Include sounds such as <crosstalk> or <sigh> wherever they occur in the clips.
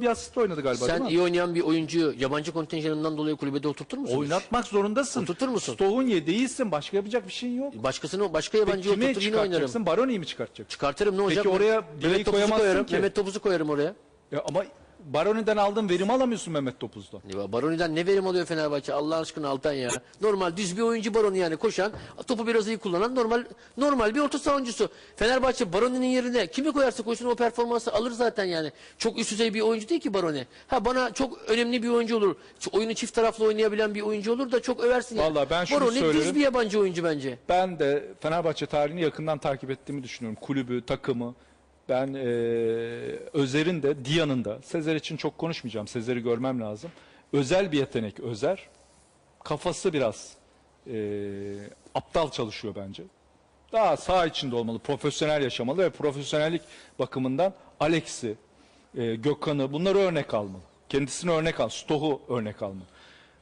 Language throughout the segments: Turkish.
bir asist oynadı galiba Sen değil mi? iyi oynayan bir oyuncuyu yabancı kontenjanından dolayı kulübede oturtur musun? Oynatmak zorundasın. Oturtur musun? Stoğun yedeğisin. Başka yapacak bir şeyin yok. Başkasını başka Peki yabancıyı kimi oturtur yine oynarım. çıkartacaksın? Baroni'yi mi çıkartacaksın? Çıkartırım ne olacak? Peki oraya bileği Mehmet Topuz'u koyamazsın koyarım. ki. Mehmet Topuz'u koyarım oraya. Ya ama Baroni'den aldığın verimi alamıyorsun Mehmet Topuz'dan. Ya Baroni'den ne verim alıyor Fenerbahçe Allah aşkına Altan ya. Normal düz bir oyuncu Baroni yani koşan, topu biraz iyi kullanan normal normal bir orta saha oyuncusu. Fenerbahçe Baroni'nin yerine kimi koyarsa koysun o performansı alır zaten yani. Çok üst düzey bir oyuncu değil ki Baroni. Ha bana çok önemli bir oyuncu olur. Oyunu çift taraflı oynayabilen bir oyuncu olur da çok översin yani. Vallahi ben şunu Baroni düz söylerim. bir yabancı oyuncu bence. Ben de Fenerbahçe tarihini yakından takip ettiğimi düşünüyorum. Kulübü, takımı. Ben eee Özer'in de, Diyan'ın da, Sezer için çok konuşmayacağım. Sezer'i görmem lazım. Özel bir yetenek Özer. Kafası biraz eee, aptal çalışıyor bence. Daha sağ içinde olmalı, profesyonel yaşamalı ve profesyonellik bakımından Alex'i, eee, Gökhan'ı bunları örnek almalı. Kendisini örnek al, Stoh'u örnek almalı.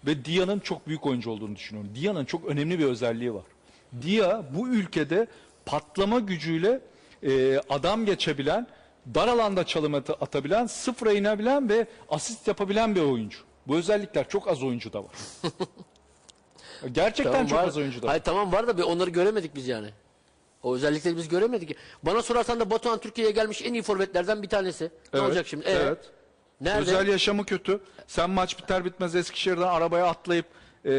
Ve Dia'nın çok büyük oyuncu olduğunu düşünüyorum. Dia'nın çok önemli bir özelliği var. Dia bu ülkede patlama gücüyle e, adam geçebilen, dar alanda çalım at- atabilen, sıfıra inebilen ve asist yapabilen bir oyuncu. Bu özellikler çok az oyuncuda var. <laughs> Gerçekten çok var. az oyuncuda var. Hayır tamam var da bir onları göremedik biz yani. O özellikleri biz göremedik. Bana sorarsan da Batuhan Türkiye'ye gelmiş en iyi forvetlerden bir tanesi. Ne Evet, olacak şimdi? Ee, evet. Nerede? Özel yaşamı kötü. Sen maç biter bitmez Eskişehir'den arabaya atlayıp e,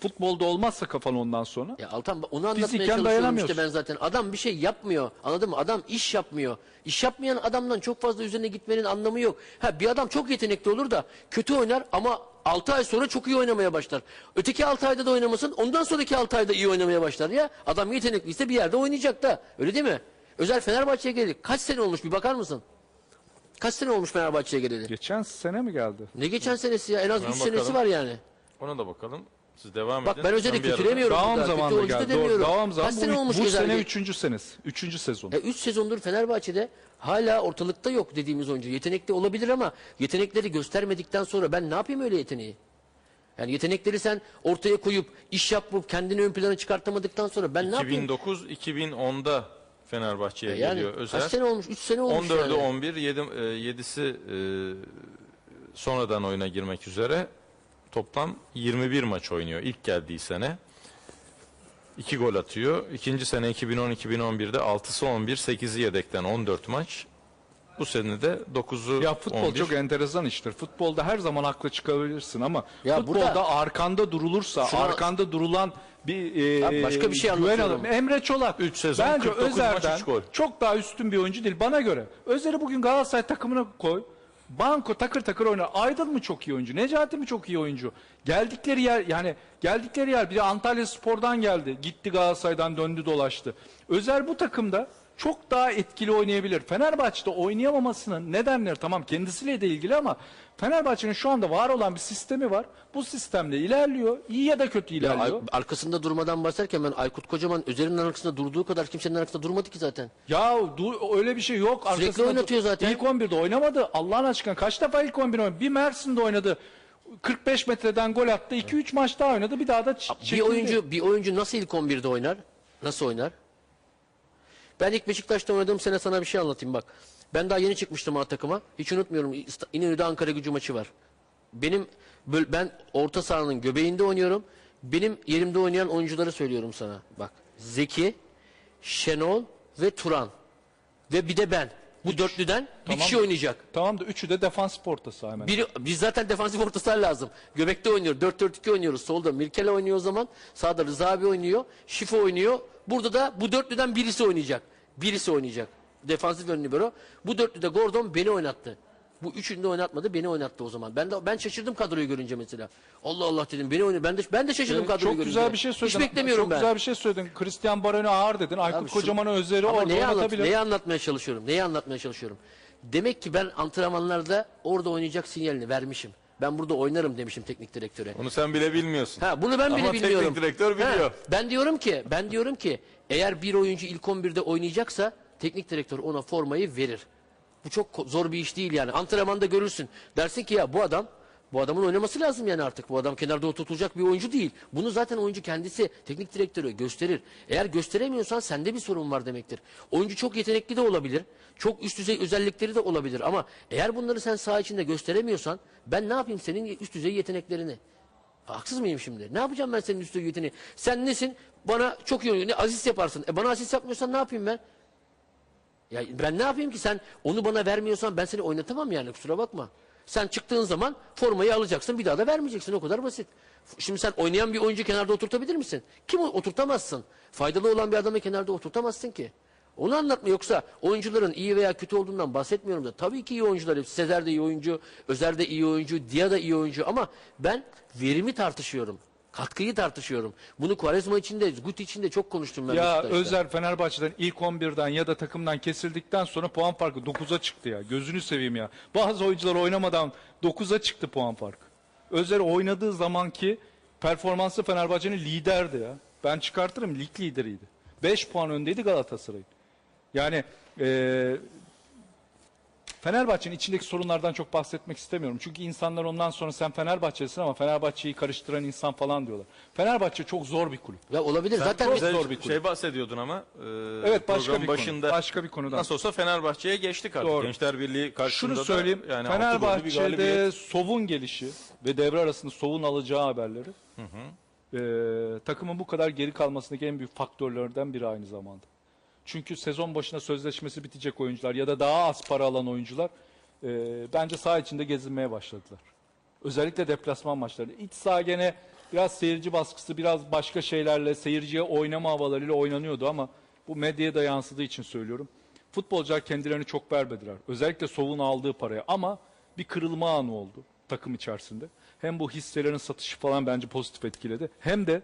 futbolda olmazsa kafan ondan sonra. Ya Altan onu anlatmaya Fiziken çalışıyorum dayanamıyorsun. işte ben zaten. Adam bir şey yapmıyor. Anladın mı? Adam iş yapmıyor. İş yapmayan adamdan çok fazla üzerine gitmenin anlamı yok. Ha bir adam çok yetenekli olur da kötü oynar ama 6 ay sonra çok iyi oynamaya başlar. Öteki 6 ayda da oynamasın. Ondan sonraki 6 ayda iyi oynamaya başlar ya. Adam yetenekliyse bir yerde oynayacak da. Öyle değil mi? Özel Fenerbahçe'ye geldi. Kaç sene olmuş bir bakar mısın? Kaç sene olmuş Fenerbahçe'ye geleli? Geçen sene mi geldi? Ne geçen senesi ya? En az 3 Hemen senesi bakalım. var yani. Ona da bakalım. Siz devam Bak edin. ben Özel'i bir kötülemiyorum. Devam burada. Kötü zamanında oyuncu da geldi. Doğru, demiyorum. zaman. Kaç sene Bu, olmuş bu sene üçüncü senesi. Üçüncü sezon. 3 sezondur Fenerbahçe'de hala ortalıkta yok dediğimiz oyuncu. Yetenekli olabilir ama yetenekleri göstermedikten sonra ben ne yapayım öyle yeteneği? Yani yetenekleri sen ortaya koyup iş yapıp kendini ön plana çıkartamadıktan sonra ben ne yapayım? 2009-2010'da Fenerbahçe'ye Yani geliyor Özer. kaç sene olmuş? 3 sene olmuş 14'ü yani. 11, 7, 7'si e, sonradan oyuna girmek üzere. Toplam 21 maç oynuyor ilk geldiği sene. 2 gol atıyor. İkinci sene 2010-2011'de 6'sı 11, 8'i yedekten 14 maç. Bu sene de 9'u Ya futbol 11. çok enteresan iştir. Futbolda her zaman haklı çıkabilirsin ama Ya futbolda burada- arkanda durulursa, Şuna- arkanda durulan bir e, Abi başka bir şey güven anlatıyorum. Emre Çolak Üç sezon, bence 49 maç, Özer'den üç gol. çok daha üstün bir oyuncu değil bana göre. Özer'i bugün Galatasaray takımına koy. Banko takır takır oynar. Aydın mı çok iyi oyuncu? Necati mi çok iyi oyuncu? Geldikleri yer yani geldikleri yer bir de Antalya Spor'dan geldi. Gitti Galatasaray'dan döndü dolaştı. Özer bu takımda çok daha etkili oynayabilir. Fenerbahçe'de oynayamamasının nedenleri tamam kendisiyle de ilgili ama Fenerbahçe'nin şu anda var olan bir sistemi var. Bu sistemle ilerliyor. İyi ya da kötü Ya ilerliyor. Ay- arkasında durmadan bahsederken ben Aykut Kocaman üzerinin arkasında durduğu kadar kimsenin arkasında durmadı ki zaten. Ya du- öyle bir şey yok. Sürekli Arkasında- oynatıyor zaten. İlk 11'de oynamadı. Allah'ın aşkına kaç defa ilk 11 oynadı? Bir Mersin'de oynadı. 45 metreden gol attı. 2-3 maç daha oynadı. Bir daha da Bir oyuncu bir oyuncu nasıl ilk 11'de oynar? Nasıl oynar? Ben ilk Beşiktaş'ta oynadığım sene sana bir şey anlatayım bak. Ben daha yeni çıkmıştım A takıma. Hiç unutmuyorum. İnönü'de Ankara gücü maçı var. Benim ben orta sahanın göbeğinde oynuyorum. Benim yerimde oynayan oyuncuları söylüyorum sana. Bak. Zeki, Şenol ve Turan. Ve bir de ben. Bu dörtlüden bir Tamam. kişi oynayacak. Tamam da üçü de defans portası hemen. Biri, biz zaten defansif orta saha lazım. Göbekte oynuyor. 4-4-2 oynuyoruz. Solda Mirkele oynuyor o zaman. Sağda Rıza abi oynuyor. Şifo oynuyor. Burada da bu dörtlüden birisi oynayacak. Birisi oynayacak. Defansif ön libero. Bu dörtlüde Gordon beni oynattı. Bu üçünü de oynatmadı. Beni oynattı o zaman. Ben de ben şaşırdım kadroyu görünce mesela. Allah Allah dedim. Beni oynadı. Ben de ben de şaşırdım Ee, kadroyu çok görünce. güzel bir şey söyledin. Hiç beklemiyorum çok ben. güzel bir şey söyledin. Christian Baroni ağır dedin. Aykut Abi şu- Kocaman'ı Özer'i Ama orada neyi, anlat, neyi anlatmaya çalışıyorum? Neyi anlatmaya çalışıyorum? Demek ki ben antrenmanlarda orada oynayacak sinyalini vermişim. Ben burada oynarım demişim teknik direktöre. Onu sen bile bilmiyorsun. Ha bunu ben bile Ama bilmiyorum. teknik direktör biliyor. Ha, ben diyorum ki, ben diyorum ki eğer bir oyuncu ilk 11'de oynayacaksa teknik direktör ona formayı verir. Bu çok zor bir iş değil yani. Antrenmanda görürsün. Dersin ki ya bu adam Bu adamın oynaması lazım yani artık. Bu adam kenarda oturtulacak bir oyuncu değil. Bunu zaten oyuncu kendisi, teknik direktörü gösterir. Eğer gösteremiyorsan sende bir sorun var demektir. Oyuncu çok yetenekli de olabilir. Çok üst düzey özellikleri de olabilir. Ama eğer bunları sen saha içinde gösteremiyorsan ben ne yapayım senin üst düzey yeteneklerini? Haksız mıyım şimdi? Ne yapacağım ben senin üst düzey yeteneği? Sen nesin? Bana çok iyi oynuyor. Ne asist yaparsın. E bana asist yapmıyorsan ne yapayım ben? Ya ben ne yapayım ki sen onu bana vermiyorsan ben seni oynatamam yani kusura bakma. Sen çıktığın zaman formayı alacaksın bir daha da vermeyeceksin o kadar basit. Şimdi sen oynayan bir oyuncu kenarda oturtabilir misin? Kim oturtamazsın? Faydalı olan bir adamı kenarda oturtamazsın ki. Onu anlatma yoksa oyuncuların iyi veya kötü olduğundan bahsetmiyorum da tabii ki iyi oyuncular. Sezer de iyi oyuncu, Özer de iyi oyuncu, Dia da iyi oyuncu ama ben verimi tartışıyorum. Katkıyı tartışıyorum. Bunu Quaresma için de, Guti için de çok konuştum ben Ya Beşiktaş'ta. Özer Fenerbahçe'den ilk 11'den ya da takımdan kesildikten sonra puan farkı 9'a çıktı ya. Gözünü seveyim ya. Bazı oyuncular oynamadan 9'a çıktı puan farkı. Özer oynadığı zamanki performansı Fenerbahçe'nin liderdi ya. Ben çıkartırım lig lideriydi. 5 puan öndeydi Galatasaray'ın. Yani eee Fenerbahçe'nin içindeki sorunlardan çok bahsetmek istemiyorum. Çünkü insanlar ondan sonra sen Fenerbahçelisin ama Fenerbahçe'yi karıştıran insan falan diyorlar. Fenerbahçe çok zor bir kulüp. Ya olabilir zaten çok biz- zor bir kulüp. şey bahsediyordun ama. e, Evet başka bir başında konu. Başka bir konudan. Nasıl olsa Fenerbahçe'ye geçtik artık. Doğru. Gençler Birliği karşısında Şunu da söyleyeyim. yani gollü bir Fenerbahçe'de. Sov'un gelişi ve devre arasında Sov'un alacağı haberleri eee, takımın bu kadar geri kalmasındaki en büyük faktörlerden biri aynı zamanda. Çünkü sezon başına sözleşmesi bitecek oyuncular ya da daha az para alan oyuncular eee, bence saha içinde gezinmeye başladılar. Özellikle deplasman maçları. İç saha gene biraz seyirci baskısı, biraz başka şeylerle, seyirciye oynama havalarıyla oynanıyordu ama bu medyaya da yansıdığı için söylüyorum. Futbolcular kendilerini çok vermediler. Özellikle Sov'un aldığı paraya ama bir kırılma anı oldu takım içerisinde. Hem bu hisselerin satışı falan bence pozitif etkiledi. Hem de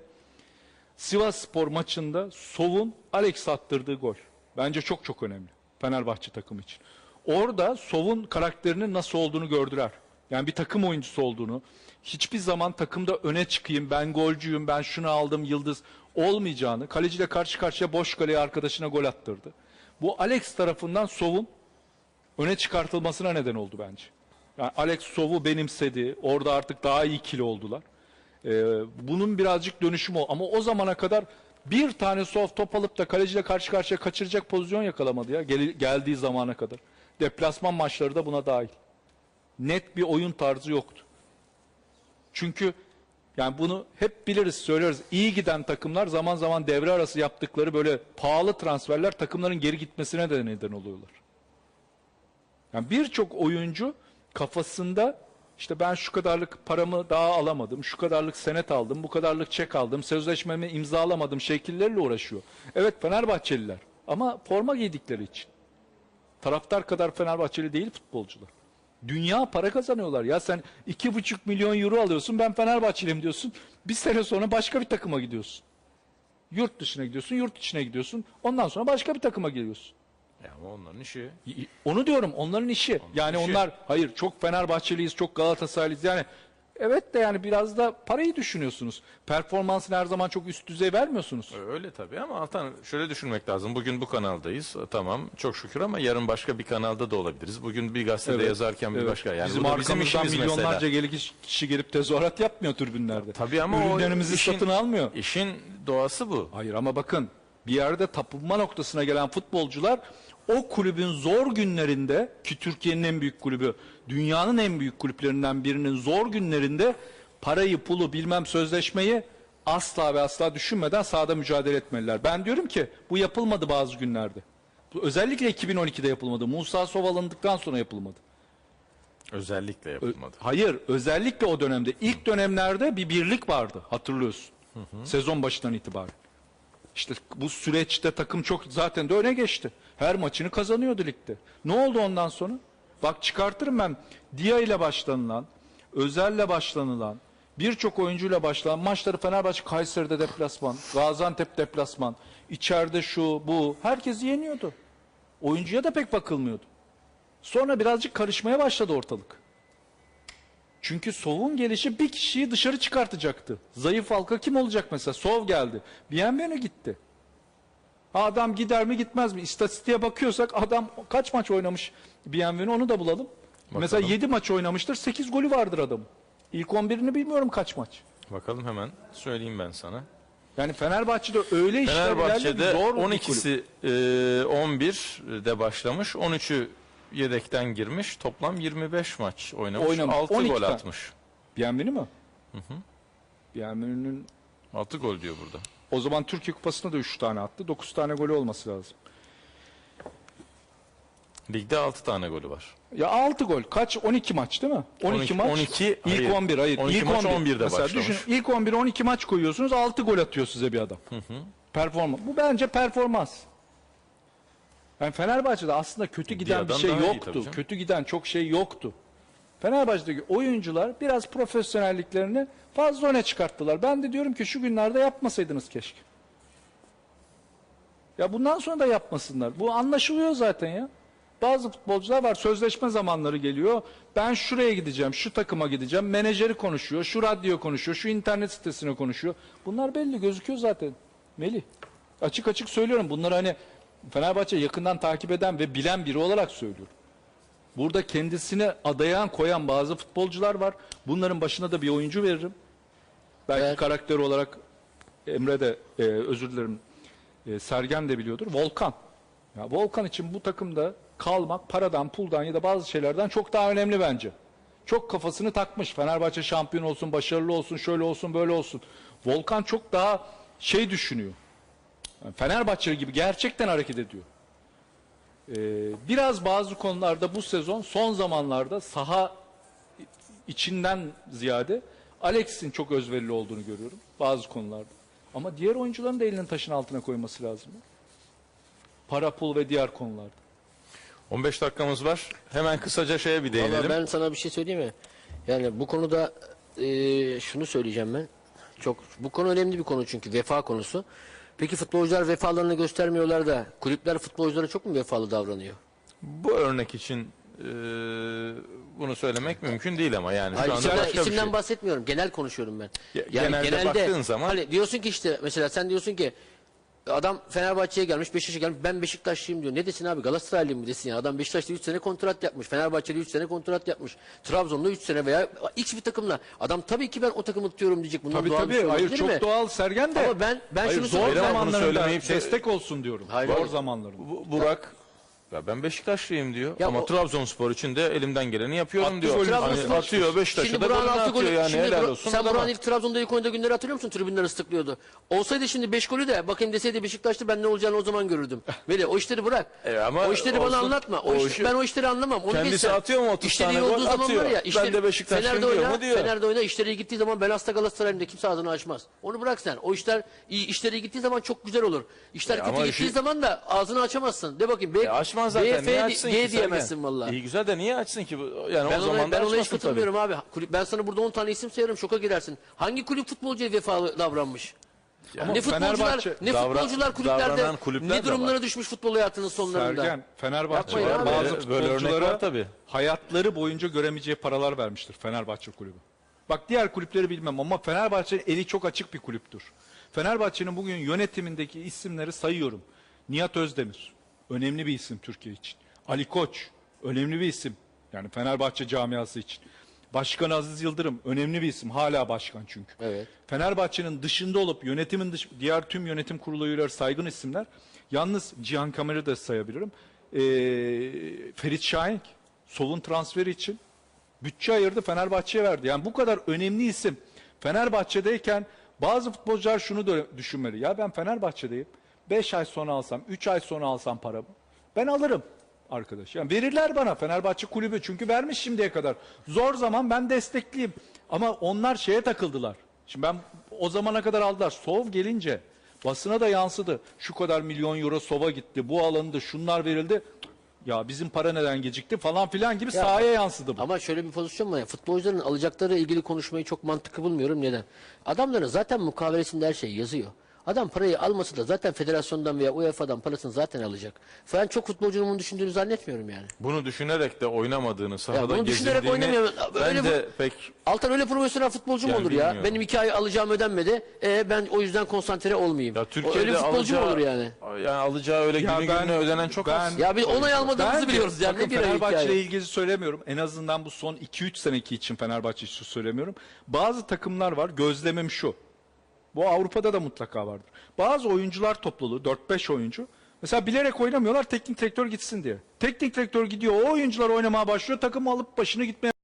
Sivas Spor maçında Sov'un Alex attırdığı gol. Bence çok çok önemli Fenerbahçe takımı için. Orada Sov'un karakterinin nasıl olduğunu gördüler. Yani bir takım oyuncusu olduğunu, hiçbir zaman takımda öne çıkayım, ben golcüyüm, ben şunu aldım yıldız olmayacağını, kaleciyle karşı karşıya boş kaleye arkadaşına gol attırdı. Bu Alex tarafından Sov'un öne çıkartılmasına neden oldu bence. Yani Alex Sov'u benimsedi. Orada artık daha iyi kilo oldular. Ee, bunun birazcık dönüşümü. Ama o zamana kadar bir tane Sov top alıp da kaleciyle karşı karşıya kaçıracak pozisyon yakalamadı ya. Gel- geldiği zamana kadar. Deplasman maçları da buna dahil. Net bir oyun tarzı yoktu. Çünkü yani bunu hep biliriz, söylüyoruz. İyi giden takımlar zaman zaman devre arası yaptıkları böyle pahalı transferler takımların geri gitmesine de neden oluyorlar. Yani birçok oyuncu kafasında işte ben şu kadarlık paramı daha alamadım, şu kadarlık senet aldım, bu kadarlık çek aldım, sözleşmemi imzalamadım şekilleriyle uğraşıyor. Evet Fenerbahçeliler ama forma giydikleri için. Taraftar kadar Fenerbahçeli değil futbolcular. Dünya para kazanıyorlar. Ya sen iki buçuk milyon euro alıyorsun ben Fenerbahçeliyim diyorsun. Bir sene sonra başka bir takıma gidiyorsun. Yurt dışına gidiyorsun, yurt içine gidiyorsun. Ondan sonra başka bir takıma geliyorsun. Ya ama onların işi. Onu diyorum onların işi. yani işi. onlar hayır çok Fenerbahçeliyiz, çok Galatasaraylıyız. Yani evet de yani biraz da parayı düşünüyorsunuz. Performansını her zaman çok üst düzey vermiyorsunuz. Öyle tabii ama Altan şöyle düşünmek lazım. Bugün bu kanaldayız. E, Tamam çok şükür ama yarın başka bir kanalda da olabiliriz. Bugün bir gazetede Evet, yazarken bir Evet. başka. Yani bizim bizim arkamızdan işimiz milyonlarca mesela. kişi gelip tezahürat yapmıyor tribünlerde. Tabii ama o Ürünlerimizi işin- satın almıyor. İşin doğası bu. Hayır ama bakın bir yerde tapınma noktasına gelen futbolcular o kulübün zor günlerinde ki Türkiye'nin en büyük kulübü, dünyanın en büyük kulüplerinden birinin zor günlerinde parayı, pulu, bilmem sözleşmeyi asla ve asla düşünmeden sahada mücadele etmeliler. Ben diyorum ki bu yapılmadı bazı günlerde. Bu özellikle 2012'de yapılmadı. Musa Sov alındıktan sonra yapılmadı. Özellikle Ö- yapılmadı. Hayır, özellikle o dönemde. ilk dönemlerde bir birlik vardı, hatırlıyorsun. Sezon başından itibaren. İşte bu süreçte takım çok zaten de öne geçti. Her maçını kazanıyordu ligde. Ne oldu ondan sonra? Bak çıkartırım ben. Dia ile başlanılan, Özel'le başlanılan, birçok oyuncuyla başlanan maçları Fenerbahçe Kayseri'de deplasman, Gaziantep deplasman, içeride şu bu herkesi yeniyordu. Oyuncuya da pek bakılmıyordu. Sonra birazcık karışmaya başladı ortalık. Çünkü Sov'un gelişi bir kişiyi dışarı çıkartacaktı. Zayıf halka kim olacak mesela? Sov geldi. Bienvenu gitti. Adam gider mi gitmez mi? İstatistiğe bakıyorsak adam kaç maç oynamış Bienvenu onu da bulalım. Mesela 7 maç oynamıştır 8 golü vardır adamın. İlk 11'ini bilmiyorum kaç maç. Bakalım hemen söyleyeyim ben sana. Yani Fenerbahçe'de öyle işler Fenerbahçe'de zor bir kulüp. 12'si e, 11'de başlamış. 13'ü yedekten girmiş. Toplam 25 maç oynamış. Oynamış. 6 12 gol atmış. Bienvenu mi? Hı Bienvenu'nun 6 gol diyor burada. O zaman Türkiye Kupası'nda da 3 tane attı. 9 tane golü olması lazım. Ligde 6 tane golü var. Ya 6 gol. Kaç? 12 maç değil mi? 12, 12 maç. 12 İlk hayır. 11 hayır. 12 ilk maç 11. 11'de Mesela başlamış. düşün ilk 11 12 maç koyuyorsunuz 6 gol atıyor size bir adam. Performans. Bu bence performans. Yani Fenerbahçe'de aslında kötü giden bir adam şey yoktu. Kötü giden çok şey yoktu. Fenerbahçe'deki oyuncular biraz profesyonelliklerini fazla öne çıkarttılar. Ben de diyorum ki şu günlerde yapmasaydınız keşke. Ya bundan sonra da yapmasınlar. Bu anlaşılıyor zaten ya. Bazı futbolcular var sözleşme zamanları geliyor. Ben şuraya gideceğim, şu takıma gideceğim. Menajeri konuşuyor, şu radyo konuşuyor, şu internet sitesine konuşuyor. Bunlar belli gözüküyor zaten. Melih. Açık açık söylüyorum. Bunları hani Fenerbahçe yakından takip eden ve bilen biri olarak söylüyorum. Burada kendisine adayan koyan bazı futbolcular var. Bunların başına da bir oyuncu veririm. Belki Evet. karakter olarak Emre de e, özür dilerim e, Sergen de biliyordur. Volkan. Ya Volkan için bu takımda kalmak paradan, puldan ya da bazı şeylerden çok daha önemli bence. Çok kafasını takmış. Fenerbahçe şampiyon olsun, başarılı olsun, şöyle olsun, böyle olsun. Volkan çok daha şey düşünüyor. Yani Fenerbahçe gibi gerçekten hareket ediyor. Ee, biraz bazı konularda bu sezon son zamanlarda saha içinden ziyade Alex'in çok özverili olduğunu görüyorum bazı konularda. Ama diğer oyuncuların da elinin taşın altına koyması lazım. Para, pul ve diğer konularda. 15 dakikamız var. Hemen kısaca şeye bir Valla değinelim. ben sana bir şey söyleyeyim mi? Yani bu konuda e, şunu söyleyeceğim ben. Çok bu konu önemli bir konu çünkü vefa konusu. Peki futbolcular vefalarını göstermiyorlar da kulüpler futbolculara çok mu vefalı davranıyor? Bu örnek için e, bunu söylemek mümkün değil ama yani. Hayır, Şu anda isimden, başka bir isimden şey. bahsetmiyorum. Genel konuşuyorum ben. Ya- genelde baktığın zaman- hani diyorsun ki işte mesela sen diyorsun ki adam Fenerbahçe'ye gelmiş, Beşiktaş'a gelmiş. Ben Beşiktaşlıyım diyor. Ne desin abi? Galatasaraylıyım mı desin ya? Adam Beşiktaş'ta 3 sene kontrat yapmış. Fenerbahçe'de 3 sene kontrat yapmış. Trabzon'da 3 sene veya X bir takımla. Adam tabii ki ben o takımı tutuyorum diyecek. Bundan Tabii doğal tabii. şey Hayır çok mi? doğal Sergen de. Ama ben- ben Hayır, şunu zor zamanlarında destek olsun diyorum. Hayır, zor zamanlarında. Bu- Burak ya ben Beşiktaşlıyım diyor. Ya ama o- Trabzonspor için de elimden geleni yapıyorum Attı diyor. golünü. Hani Trabzonspor- atıyor Beşiktaş'a da golünü altı atıyor golü, yani şimdi helal Burak- olsun. sen adama. Burak'ın ilk Trabzon'da ilk oynadığı günleri hatırlıyor musun? Tribünler ıslıklıyordu. Olsaydı şimdi 5 golü de bakayım deseydi Beşiktaş'ta ben ne olacağını o zaman görürdüm. Veli o işleri bırak. E ama o işleri olsun. bana anlatma. O, O iş- işi- ben o işleri anlamam. Onu Kendisi geç sen. atıyor mu 30 İşleri tane iyi gol? olduğu zaman Atıyor. var ya. Ben de Beşiktaşlıyım Fener'de diyor oyna, mu? Diyor. Fener'de oyna işleri iyi gittiği zaman ben hasta Galatasaray'ım da kimse ağzını açmaz. Onu bırak sen. O işler iyi işleri iyi gittiği zaman çok güzel olur. İşler E kötü ama gittiği işi- zaman da ağzını açamazsın. De bakayım. E açmaz zaten. B, F, niye açsın ki diyemezsin vallahi. İyi güzel de niye açsın ki? bu? Yani Ben o ona, zaman da ben ona hiç açmasın tabii. katılmıyorum abi. Kulüp, ben sana burada 10 tane isim sayarım şoka girersin. Hangi kulüp futbolcuya vefalı davranmış? Ama ne futbolcular, Fenerbahçe- ne davran- futbolcular kulüplerde kulüpler ne durumlara düşmüş futbol hayatının sonlarında. Sergen, Fenerbahçe Yapmayın abi. bazı Böyle- böyle örnek futbolculara var tabii. hayatları boyunca göremeyeceği paralar vermiştir Fenerbahçe kulübü. Bak diğer kulüpleri bilmem ama Fenerbahçe'nin eli çok açık bir kulüptür. Fenerbahçe'nin bugün yönetimindeki isimleri sayıyorum. Nihat Özdemir, önemli bir isim Türkiye için. Ali Koç, önemli bir isim. Yani Fenerbahçe camiası için. Başkan Aziz Yıldırım, önemli bir isim. Hala başkan çünkü. Evet. Fenerbahçe'nin dışında olup yönetimin dış, diğer tüm yönetim kurulu üyeleri saygın isimler. Yalnız Cihan Kamer'ı da sayabilirim. Ee, Ferit Şahin, Sov'un transferi için bütçe ayırdı Fenerbahçe'ye verdi. Yani bu kadar önemli isim Fenerbahçe'deyken bazı futbolcular şunu düşünmeli. Ya ben Fenerbahçe'deyim. 5 ay sonra alsam, 3 ay sonra alsam paramı. Ben alırım arkadaş. Yani verirler bana Fenerbahçe kulübü çünkü vermiş şimdiye kadar. Zor zaman ben destekliyim. Ama onlar şeye takıldılar. Şimdi ben o zamana kadar aldılar. Sov gelince basına da yansıdı. Şu kadar milyon euro Sov'a gitti. Bu alındı. Şunlar verildi. Ya bizim para neden gecikti falan filan gibi sahaya yansıdı bu. Ama şöyle bir pozisyon var ya futbolcuların alacakları ilgili konuşmayı çok mantıklı bulmuyorum. Neden? Adamların zaten mukavelesinde her şey yazıyor. Adam parayı alması da zaten federasyondan veya UEFA'dan parasını zaten alacak. Ben çok futbolcunun bunu düşündüğünü zannetmiyorum yani. Bunu düşünerek de oynamadığını sahada bunu düşünerek oynamıyor. Öyle bence pek Altan öyle profesyonel futbolcu mu Yani olur ya? bilmiyorum. Benim iki ay alacağım ödenmedi. E, ben o yüzden konsantre olmayayım. ya Türkiye'de öyle futbolcu mu alacağı, olur yani? yani alacağı öyle Ya günü ben- gününe ödenen çok ben- az. Ya bir onay almadığımızı Bence- biliyoruz yani. bakın Fenerbahçe ile ilgili söylemiyorum. En azından bu son 2-3 seneki için Fenerbahçe için söylemiyorum. Bazı takımlar var. Gözlemim şu. Bu Avrupa'da da mutlaka vardır. Bazı oyuncular topluluğu 4-5 oyuncu mesela bilerek oynamıyorlar teknik direktör gitsin diye. Teknik direktör gidiyor o oyuncular oynamaya başlıyor takım alıp başını gitmeye